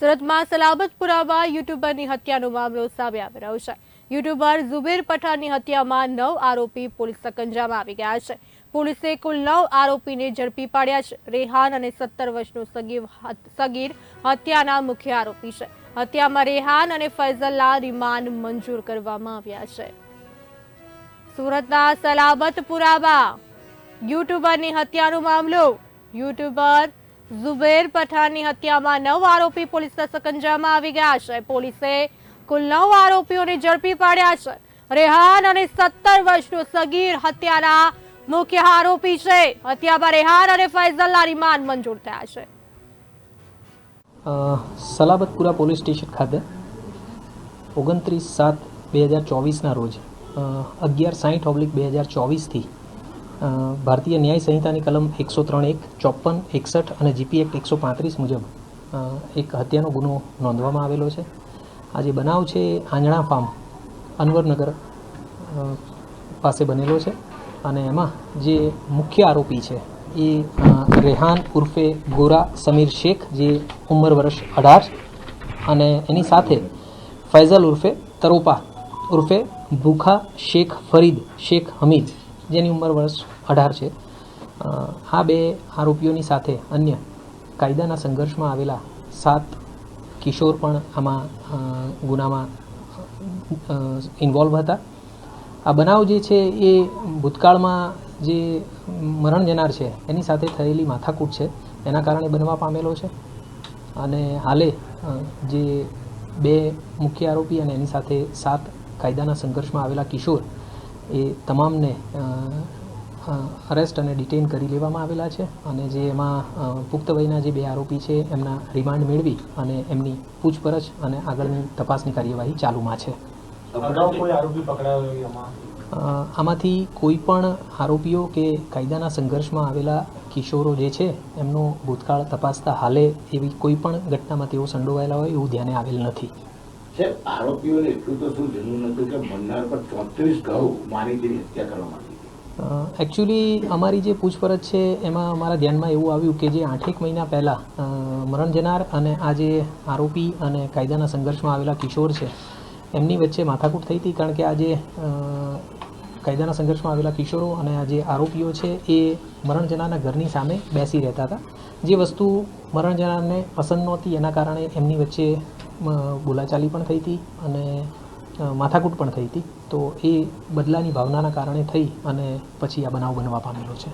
સુરતમાં સલાબતપુરામાં યુટ્યુબરની હત્યાનો મામલો સામે આવી રહ્યો છે. યુટ્યુબર ઝુબેર પઠાણની હત્યામાં નવ આરોપી પોલીસ સકંજામાં આવી ગયા છે. પોલીસે કુલ નવ આરોપીને ઝડપી પાડ્યા છે. રેહાન અને સત્તર વર્ષનો સગીર સગીર હત્યાના મુખ્ય આરોપી છે. હત્યામાં રેહાન અને ફૈઝલના રિમાન્ડ મંજૂર કરવામાં આવ્યા છે. સુરતના સલાબતપુરામાં યુટ્યુબરની હત્યાનો મામલો યુટ્યુબર ઝુબેર પઠાણની હત્યામાં નવ આરોપી પોલીસના સકંજામાં આવી ગયા છે. પોલીસે કુલ નવ આરોપીઓને ઝડપી પાડ્યા છે. રેહાન અને સત્તર વર્ષનો સગીર હત્યાના મુખ્ય આરોપી છે. હત્યામાં રેહાન અને ફૈઝલના રિમાન્ડ મંજૂર થયા છે. સલાબતપુરા પોલીસ સ્ટેશન ખાતે ઓગણત્રીસ સાત બે હજાર ચોવીસના રોજ અગિયાર સાઠ ઓબ્લિક બે હજાર ચોવીસથી ભારતીય ન્યાય સંહિતાની કલમ એકસો ત્રણ એક, ચોપન, એકસઠ અને જીપી એક્ટ એકસો પાંત્રીસ મુજબ એક હત્યાનો ગુનો નોંધવામાં આવેલો છે. આ જે બનાવ છે આંજણા ફાર્મ અનવરનગર પાસે બનેલો છે અને એમાં જે મુખ્ય આરોપી છે એ રેહાન ઉર્ફે ગોરા સમીર શેખ જે ઉંમર વર્ષ અઢાર અને એની સાથે ફૈઝલ ઉર્ફે તરોપા ઉર્ફે ભૂખા શેખ ફરીદ શેખ હમીદ જેની ઉંમર વર્ષ અઢાર છે. આ બે આરોપીઓની સાથે અન્ય કાયદાના સંઘર્ષમાં આવેલા સાત કિશોર પણ આમાં ગુનામાં ઇન્વોલ્વ હતા. આ બનાવ જે છે એ ભૂતકાળમાં જે મરણ જનાર છે, એની સાથે થયેલી માથાકૂટ છે, એના કારણે બનવા પામેલો છે. અને હાલે જે બે મુખ્ય આરોપી અને એની સાથે સાત કાયદાના સંઘર્ષમાં આવેલા કિશોર એ તમામને અરેસ્ટ અને ડિટેન કરી લેવામાં આવેલા છે અને જે એમાં પુખ્ત વયના જે બે આરોપી છે એમના રિમાન્ડ મેળવી અને એમની પૂછપરછ અને આગળની તપાસની કાર્યવાહી ચાલુમાં છે. આમાંથી કોઈ પણ આરોપીઓ કે કાયદાના સંઘર્ષમાં આવેલા કિશોરો જે છે એમનો ભૂતકાળ તપાસતા હાલે એવી કોઈ પણ ઘટનામાં તેઓ સંડોવાયેલા હોય એવું ધ્યાને આવેલ નથી. સાહેબ, આરોપીઓને એટલું તો શું જરૂર નતું કે મન્નાર પર ચોત્રીસ ઘઉં મારી હત્યા કરવામાં આવી એકચ્યુઅલી અમારી જે પૂછપરછ છે, એમાં અમારા ધ્યાનમાં એવું આવ્યું કે જે આઠેક મહિના પહેલાં મરણ જનાર અને આ જે આરોપી અને કાયદાના સંઘર્ષમાં આવેલા કિશોર છે, એમની વચ્ચે માથાકૂટ થઈ હતી કારણ કે આ જે કાયદાના સંઘર્ષમાં આવેલા કિશોરો અને આ જે આરોપીઓ છે, એ મરણ જનારના ઘરની સામે બેસી રહેતા હતા. જે વસ્તુ મરણ જનારને પસંદ નહોતી, એના કારણે એમની વચ્ચે બોલાચાલી પણ થઈ હતી અને માથાકૂટ પણ થઈ હતી. તો એ બદલાની ભાવનાના કારણે થઈ અને પછી આ બનાવ બનવા પામેલો છે.